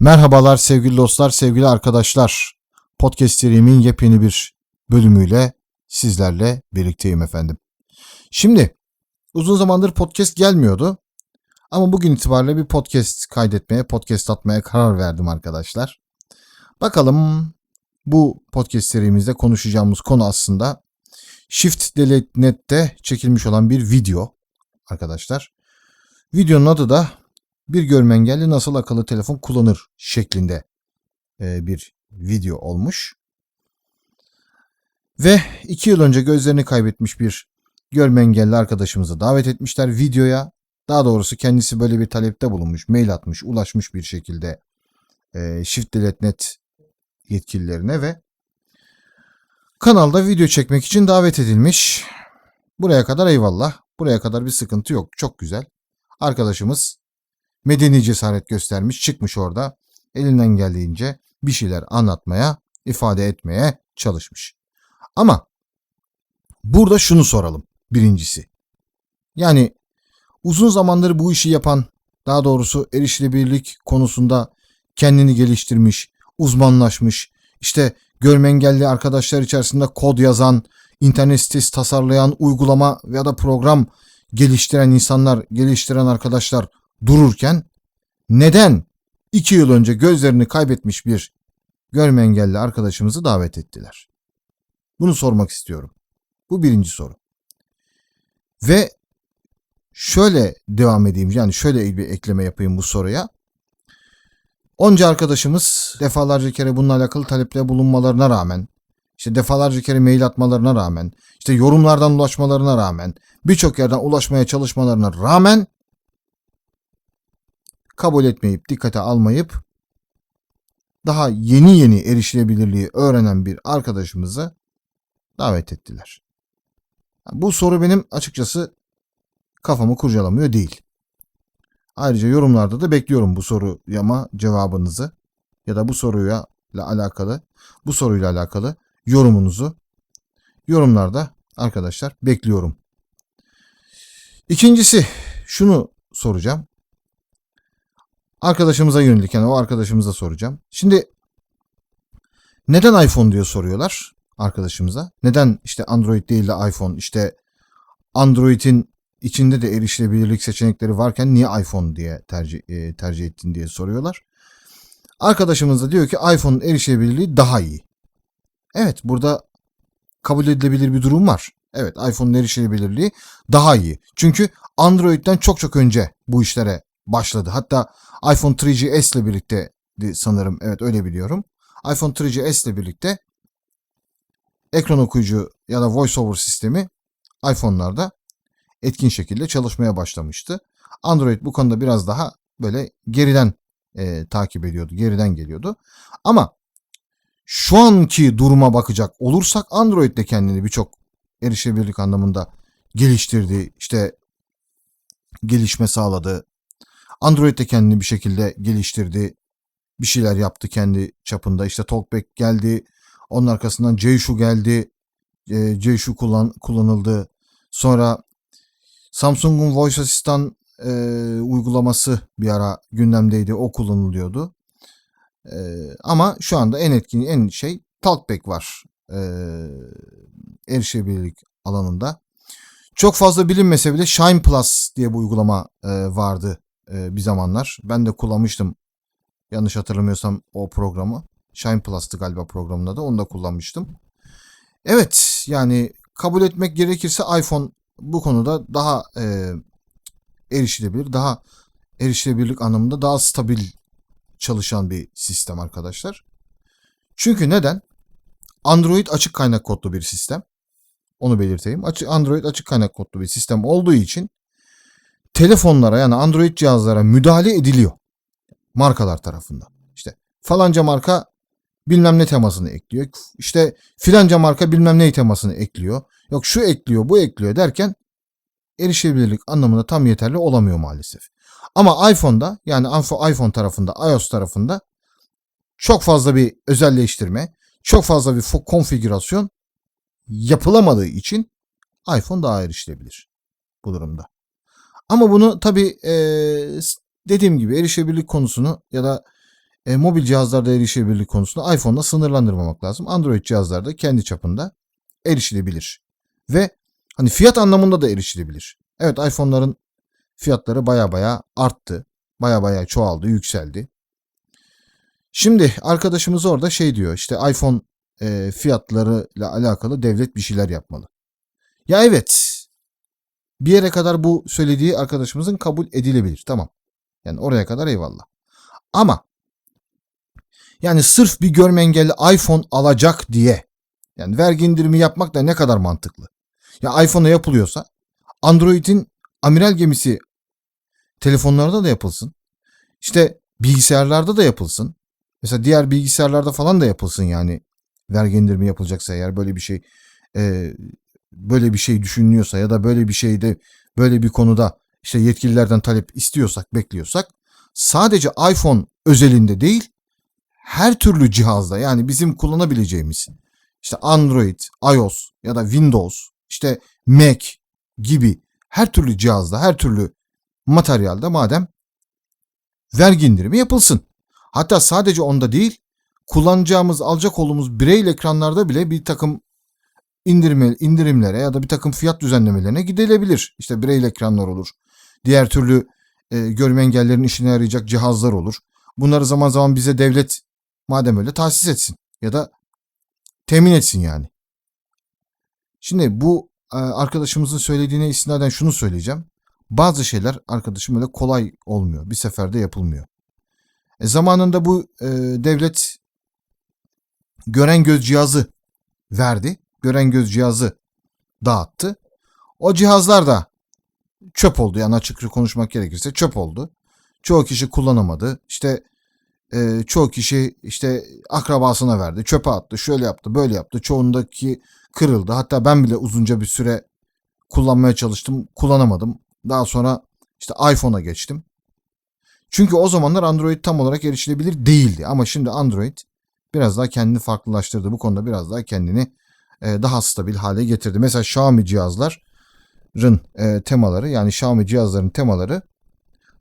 Merhabalar sevgili dostlar, sevgili arkadaşlar. Podcast serimin yepyeni bir bölümüyle sizlerle birlikteyim efendim. Şimdi uzun zamandır podcast gelmiyordu. Ama bugün itibariyle bir podcast kaydetmeye, podcast atmaya karar verdim arkadaşlar. Bakalım bu podcast serimizde konuşacağımız konu aslında Shift Delete Net'te çekilmiş olan bir video arkadaşlar. Videonun adı da bir görme engelli nasıl akıllı telefon kullanır şeklinde e, bir video olmuş. Ve iki yıl önce gözlerini kaybetmiş bir görme engelli arkadaşımızı davet etmişler videoya. Daha doğrusu kendisi böyle bir talepte bulunmuş, mail atmış, ulaşmış bir şekilde e, Shift Delete Net yetkililerine ve kanalda video çekmek için davet edilmiş. Buraya kadar eyvallah. Buraya kadar bir sıkıntı yok. Çok güzel. Arkadaşımız medeni cesaret göstermiş, çıkmış orada. Elinden geldiğince bir şeyler anlatmaya, ifade etmeye çalışmış. Ama burada şunu soralım birincisi. Yani uzun zamandır bu işi yapan, daha doğrusu erişilebilirlik konusunda kendini geliştirmiş, uzmanlaşmış, işte görme engelli arkadaşlar içerisinde kod yazan, internet sitesi tasarlayan, uygulama ya da program geliştiren insanlar, geliştiren arkadaşlar dururken neden iki yıl önce gözlerini kaybetmiş bir görme engelli arkadaşımızı davet ettiler? Bunu sormak istiyorum. Bu birinci soru. Ve şöyle devam edeyim. Yani şöyle bir ekleme yapayım bu soruya. Onca arkadaşımız defalarca kere bununla alakalı talepte bulunmalarına rağmen, işte defalarca kere mail atmalarına rağmen, işte yorumlardan ulaşmalarına rağmen, birçok yerden ulaşmaya çalışmalarına rağmen kabul etmeyip, dikkate almayıp daha yeni yeni erişilebilirliği öğrenen bir arkadaşımızı davet ettiler. Bu soru benim açıkçası kafamı kurcalamıyor değil. Ayrıca yorumlarda da bekliyorum bu soruyama cevabınızı ya da bu soruyla alakalı, bu soruyla alakalı yorumunuzu yorumlarda arkadaşlar bekliyorum. İkincisi şunu soracağım. Arkadaşımıza yönelik yani o arkadaşımıza soracağım. Şimdi neden iPhone diyor soruyorlar arkadaşımıza. Neden işte Android değil de iPhone işte Android'in içinde de erişilebilirlik seçenekleri varken niye iPhone diye tercih, e, tercih ettin diye soruyorlar. Arkadaşımız da diyor ki iPhone'un erişilebilirliği daha iyi. Evet burada kabul edilebilir bir durum var. Evet iPhone'un erişilebilirliği daha iyi. Çünkü Android'den çok çok önce bu işlere başladı. Hatta iPhone 3GS ile birlikte sanırım evet öyle biliyorum. iPhone 3GS ile birlikte ekran okuyucu ya da voiceover sistemi iPhone'larda etkin şekilde çalışmaya başlamıştı. Android bu konuda biraz daha böyle geriden e, takip ediyordu, geriden geliyordu. Ama şu anki duruma bakacak olursak Android de kendini birçok erişebilirlik anlamında geliştirdi. İşte gelişme sağladı. Android de kendini bir şekilde geliştirdi. Bir şeyler yaptı kendi çapında. İşte Talkback geldi. Onun arkasından Jeishu geldi. E, kullan, kullanıldı. Sonra Samsung'un Voice Assistant e, uygulaması bir ara gündemdeydi. O kullanılıyordu. E, ama şu anda en etkin en şey Talkback var. E, erişebilirlik alanında. Çok fazla bilinmese bile Shine Plus diye bir uygulama e, vardı e, bir zamanlar. Ben de kullanmıştım. Yanlış hatırlamıyorsam o programı. Shine Plus'tı galiba programında da. Onu da kullanmıştım. Evet yani kabul etmek gerekirse iPhone bu konuda daha e, erişilebilir, daha erişilebilirlik anlamında daha stabil çalışan bir sistem arkadaşlar. Çünkü neden? Android açık kaynak kodlu bir sistem. Onu belirteyim. Android açık kaynak kodlu bir sistem olduğu için telefonlara yani Android cihazlara müdahale ediliyor. Markalar tarafından. İşte falanca marka bilmem ne temasını ekliyor. İşte filanca marka bilmem ne temasını ekliyor. Yok şu ekliyor bu ekliyor derken erişebilirlik anlamında tam yeterli olamıyor maalesef. Ama iPhone'da yani iPhone tarafında iOS tarafında çok fazla bir özelleştirme, çok fazla bir konfigürasyon yapılamadığı için iPhone daha erişilebilir bu durumda. Ama bunu tabii e, dediğim gibi erişebilirlik konusunu ya da e, mobil cihazlarda erişilebilirlik konusunda iPhone'la sınırlandırmamak lazım. Android cihazlarda kendi çapında erişilebilir. Ve hani fiyat anlamında da erişilebilir. Evet iPhone'ların fiyatları baya baya arttı. Baya baya çoğaldı, yükseldi. Şimdi arkadaşımız orada şey diyor işte iPhone e, fiyatlarıyla alakalı devlet bir şeyler yapmalı. Ya evet bir yere kadar bu söylediği arkadaşımızın kabul edilebilir. Tamam. Yani oraya kadar eyvallah. Ama yani sırf bir görme engelli iPhone alacak diye yani vergi indirimi yapmak da ne kadar mantıklı. Ya iPhone'a yapılıyorsa Android'in amiral gemisi telefonlarda da yapılsın. İşte bilgisayarlarda da yapılsın. Mesela diğer bilgisayarlarda falan da yapılsın yani. Vergi indirimi yapılacaksa eğer böyle bir şey e, böyle bir şey düşünülüyorsa ya da böyle bir şeyde böyle bir konuda işte yetkililerden talep istiyorsak, bekliyorsak sadece iPhone özelinde değil her türlü cihazda yani bizim kullanabileceğimiz işte Android, iOS ya da Windows, işte Mac gibi her türlü cihazda, her türlü materyalde madem vergi indirimi yapılsın. Hatta sadece onda değil, kullanacağımız, alacak olduğumuz bireyl ekranlarda bile bir takım indirme, indirimlere ya da bir takım fiyat düzenlemelerine gidilebilir. İşte bireyl ekranlar olur. Diğer türlü e, görme engellerin işine yarayacak cihazlar olur. Bunları zaman zaman bize devlet madem öyle tahsis etsin ya da temin etsin yani. Şimdi bu e, arkadaşımızın söylediğine istinaden şunu söyleyeceğim. Bazı şeyler arkadaşım öyle kolay olmuyor. Bir seferde yapılmıyor. E, zamanında bu e, devlet gören göz cihazı verdi. Gören göz cihazı dağıttı. O cihazlar da çöp oldu. Yani açıkça konuşmak gerekirse çöp oldu. Çoğu kişi kullanamadı. İşte e, çoğu kişi işte akrabasına verdi. Çöpe attı. Şöyle yaptı, böyle yaptı. Çoğundaki kırıldı. Hatta ben bile uzunca bir süre kullanmaya çalıştım. Kullanamadım. Daha sonra işte iPhone'a geçtim. Çünkü o zamanlar Android tam olarak erişilebilir değildi. Ama şimdi Android biraz daha kendini farklılaştırdı. Bu konuda biraz daha kendini e, daha stabil hale getirdi. Mesela Xiaomi cihazların e, temaları yani Xiaomi cihazların temaları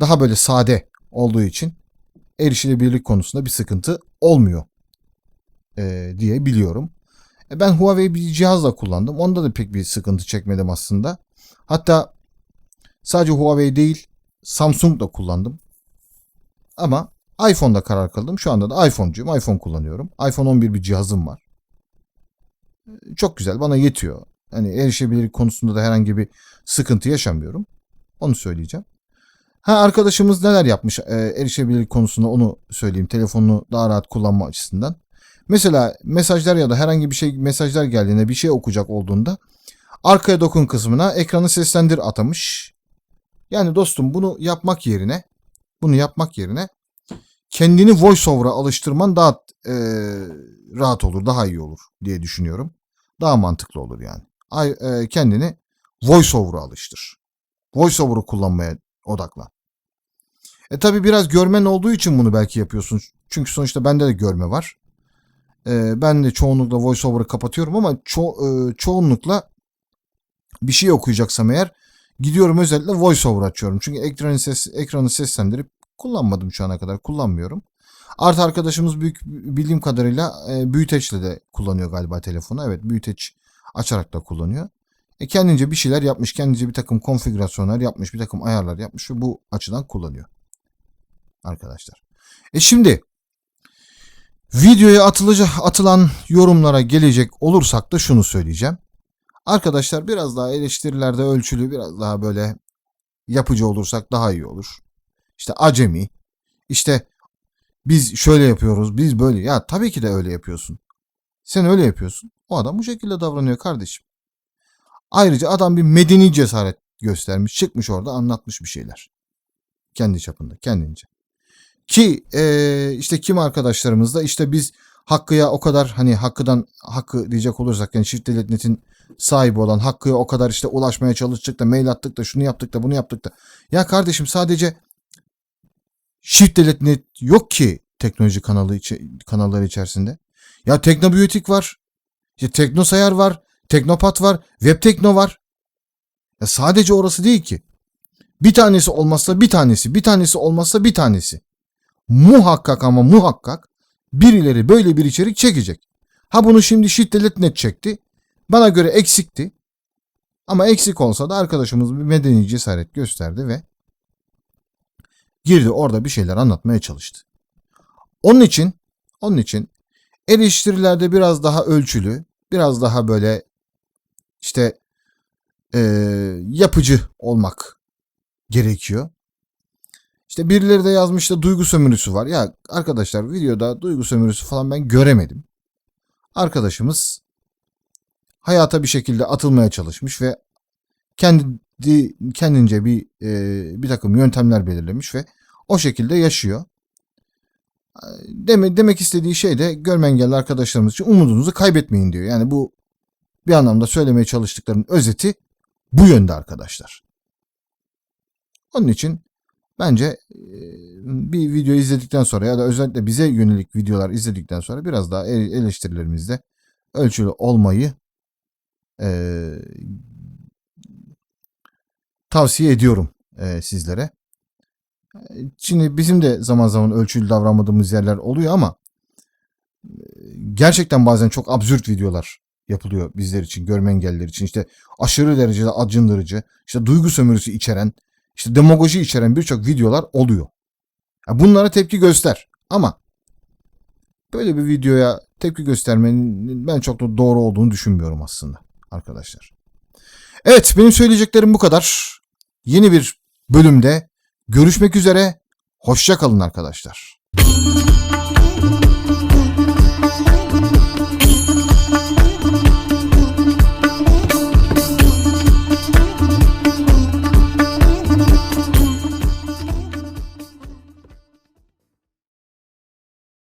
daha böyle sade olduğu için erişilebilirlik konusunda bir sıkıntı olmuyor e, diye biliyorum. E, ben Huawei bir cihazla kullandım. Onda da pek bir sıkıntı çekmedim aslında. Hatta sadece Huawei değil Samsung da kullandım. Ama iPhone'da karar kıldım. Şu anda da iPhone'cuyum. iPhone kullanıyorum. iPhone 11 bir cihazım var. Çok güzel. Bana yetiyor. Hani erişebilirlik konusunda da herhangi bir sıkıntı yaşamıyorum. Onu söyleyeceğim. Ha arkadaşımız neler yapmış e, erişebilirlik konusunda onu söyleyeyim. Telefonunu daha rahat kullanma açısından. Mesela mesajlar ya da herhangi bir şey mesajlar geldiğinde bir şey okuyacak olduğunda arkaya dokun kısmına ekranı seslendir atamış. Yani dostum bunu yapmak yerine bunu yapmak yerine kendini voiceover'a alıştırman daha e, rahat olur, daha iyi olur diye düşünüyorum. Daha mantıklı olur yani. Ay, e, kendini voiceover'a alıştır. Voiceover'ı kullanmaya odaklan. E tabi biraz görmen olduğu için bunu belki yapıyorsun. Çünkü sonuçta bende de görme var. E, ben de çoğunlukla voiceover'ı kapatıyorum ama ço- e, çoğunlukla bir şey okuyacaksam eğer gidiyorum özellikle voiceover açıyorum. Çünkü ekranı, ses, ekranı seslendirip kullanmadım şu ana kadar. Kullanmıyorum. Artı arkadaşımız büyük bildiğim kadarıyla e, büyüteçle de kullanıyor galiba telefonu. Evet büyüteç açarak da kullanıyor. E, kendince bir şeyler yapmış. Kendince bir takım konfigürasyonlar yapmış. Bir takım ayarlar yapmış ve bu açıdan kullanıyor. Arkadaşlar. E şimdi videoya atılacak, atılan yorumlara gelecek olursak da şunu söyleyeceğim. Arkadaşlar biraz daha eleştirilerde ölçülü biraz daha böyle yapıcı olursak daha iyi olur. İşte acemi. İşte biz şöyle yapıyoruz, biz böyle. Ya tabii ki de öyle yapıyorsun. Sen öyle yapıyorsun. O adam bu şekilde davranıyor kardeşim. Ayrıca adam bir medeni cesaret göstermiş. Çıkmış orada anlatmış bir şeyler. Kendi çapında, kendince. Ki e, işte kim arkadaşlarımız da işte biz Hakkı'ya o kadar hani Hakkı'dan Hakkı diyecek olursak yani Çift Devlet sahibi olan Hakkı'ya o kadar işte ulaşmaya çalıştık da mail attık da şunu yaptık da bunu yaptık da. Ya kardeşim sadece Shift Delete Net yok ki teknoloji kanalı içi, kanalları içerisinde. Ya Teknobiyotik var. İşte Teknosayar var. Teknopat var. Web Tekno var. Ya sadece orası değil ki. Bir tanesi olmazsa bir tanesi. Bir tanesi olmazsa bir tanesi. muhakkak ama muhakkak birileri böyle bir içerik çekecek. Ha bunu şimdi şiddet net çekti. Bana göre eksikti. Ama eksik olsa da arkadaşımız bir medeni cesaret gösterdi ve girdi orada bir şeyler anlatmaya çalıştı. Onun için onun için eleştirilerde biraz daha ölçülü, biraz daha böyle işte eee, yapıcı olmak gerekiyor. İşte birileri de yazmış da duygu sömürüsü var. Ya arkadaşlar videoda duygu sömürüsü falan ben göremedim. Arkadaşımız hayata bir şekilde atılmaya çalışmış ve kendi kendince bir e, bir takım yöntemler belirlemiş ve o şekilde yaşıyor. Deme, demek istediği şey de görme engelli arkadaşlarımız için umudunuzu kaybetmeyin diyor. Yani bu bir anlamda söylemeye çalıştıklarının özeti bu yönde arkadaşlar. Onun için bence e, bir video izledikten sonra ya da özellikle bize yönelik videolar izledikten sonra biraz daha ele- eleştirilerimizde ölçülü olmayı e, tavsiye ediyorum e, sizlere. E, Şimdi bizim de zaman zaman ölçülü davranmadığımız yerler oluyor ama e, gerçekten bazen çok absürt videolar yapılıyor bizler için, görme engelliler için. İşte aşırı derecede acındırıcı, işte duygu sömürüsü içeren, işte demagoji içeren birçok videolar oluyor. Bunlara tepki göster ama böyle bir videoya tepki göstermenin ben çok da doğru olduğunu düşünmüyorum aslında arkadaşlar. Evet benim söyleyeceklerim bu kadar. Yeni bir bölümde görüşmek üzere. Hoşça kalın arkadaşlar.